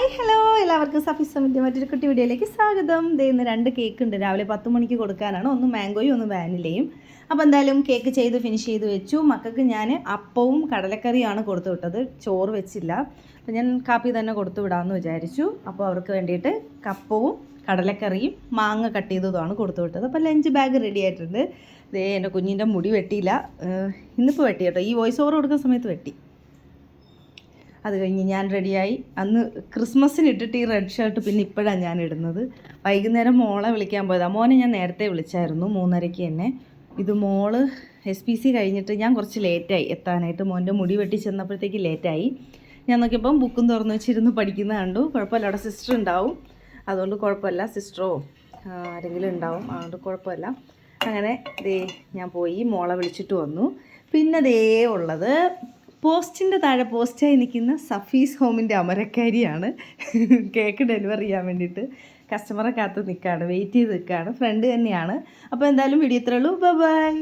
Hi hello എല്ലാവർക്കും സഫീസമിന്റെ മറ്റൊരു കുട്ടി വീഡിയോയിലേക്ക് സ്വാഗതം. ദേ ഇന്ന് രണ്ട് കേക്ക് ഉണ്ട്. രാവിലെ പത്ത് മണിക്ക് കൊടുക്കാനാണ്. ഒന്ന് മാംഗോയും ഒന്ന് വാനിലയും അപ്പോൾ എന്തായാലും കേക്ക് ചെയ്ത് ഫിനിഷ് ചെയ്ത് വെച്ചു. മക്കൾക്ക് ഞാൻ അപ്പവും കടലക്കറിയാണ് കൊടുത്തു വിട്ടത്. ചോറ് വെച്ചില്ല. അപ്പോൾ ഞാൻ കാപ്പി തന്നെ കൊടുത്തു വിടാമെന്ന് വിചാരിച്ചു. അപ്പോൾ അവർക്ക് വേണ്ടിയിട്ട് കപ്പവും കടലക്കറിയും മാങ്ങ കട്ട് ചെയ്തതുമാണ് കൊടുത്തു വിട്ടത്. അപ്പോൾ ലഞ്ച് ബാഗ് റെഡി ആയിട്ടുണ്ട്. ദേ എന്റെ കുഞ്ഞിന്റെ മുടി വെട്ടിയില്ല. ഇന്നിപ്പോൾ വെട്ടി കേട്ടോ. ഈ വോയിസ് ഓവർ കൊടുക്കുന്ന സമയത്ത് വെട്ടി. അത് കഴിഞ്ഞ് ഞാൻ റെഡിയായി അന്ന് ക്രിസ്മസിന് ഇട്ടിട്ട് ഈ റെഡ് ഷർട്ട് പിന്നെ ഇപ്പോഴാണ് ഞാൻ ഇടുന്നത്. വൈകുന്നേരം മോളെ വിളിക്കാൻ പോയതാണ് മോനെ ഞാൻ നേരത്തെ വിളിച്ചായിരുന്നു മൂന്നരയ്ക്ക് തന്നെ. ഇത് മോൾ എസ് പി സി കഴിഞ്ഞിട്ട് ഞാൻ കുറച്ച് ലേറ്റായി എത്താനായിട്ട്. മോന്റെ മുടി വെട്ടി ചെന്നപ്പോഴത്തേക്ക് ലേറ്റായി ഞാൻ നോക്കിയപ്പം ബുക്കും തുറന്ന് വെച്ചിരുന്ന് പഠിക്കുന്ന കണ്ടു. കുഴപ്പമില്ല അവിടെ സിസ്റ്റർ ഉണ്ടാവും. അതുകൊണ്ട് കുഴപ്പമില്ല. സിസ്റ്ററോ ആരെങ്കിലും ഉണ്ടാവും. അതുകൊണ്ട് കുഴപ്പമില്ല. അങ്ങനെ ദേ ഞാൻ പോയി. മോളെ വിളിച്ചിട്ട് വന്നു. പിന്നെ ദേ ഉള്ളത് പോസ്റ്റിന്റെ താഴെ പോസ്റ്റായി നിൽക്കുന്ന സഫീസ് ഹോമിന്റെ അമരക്കാരിയാണ്. കേക്ക് ഡെലിവർ ചെയ്യാൻ വേണ്ടിയിട്ട് കസ്റ്റമറെ കാത്ത് നിൽക്കുകയാണ് വെയിറ്റ് ചെയ്ത് നിൽക്കുകയാണ് ഫ്രണ്ട് തന്നെയാണ്. അപ്പോൾ എന്തായാലും വീഡിയോ ഇത്രയുള്ളൂ ബൈ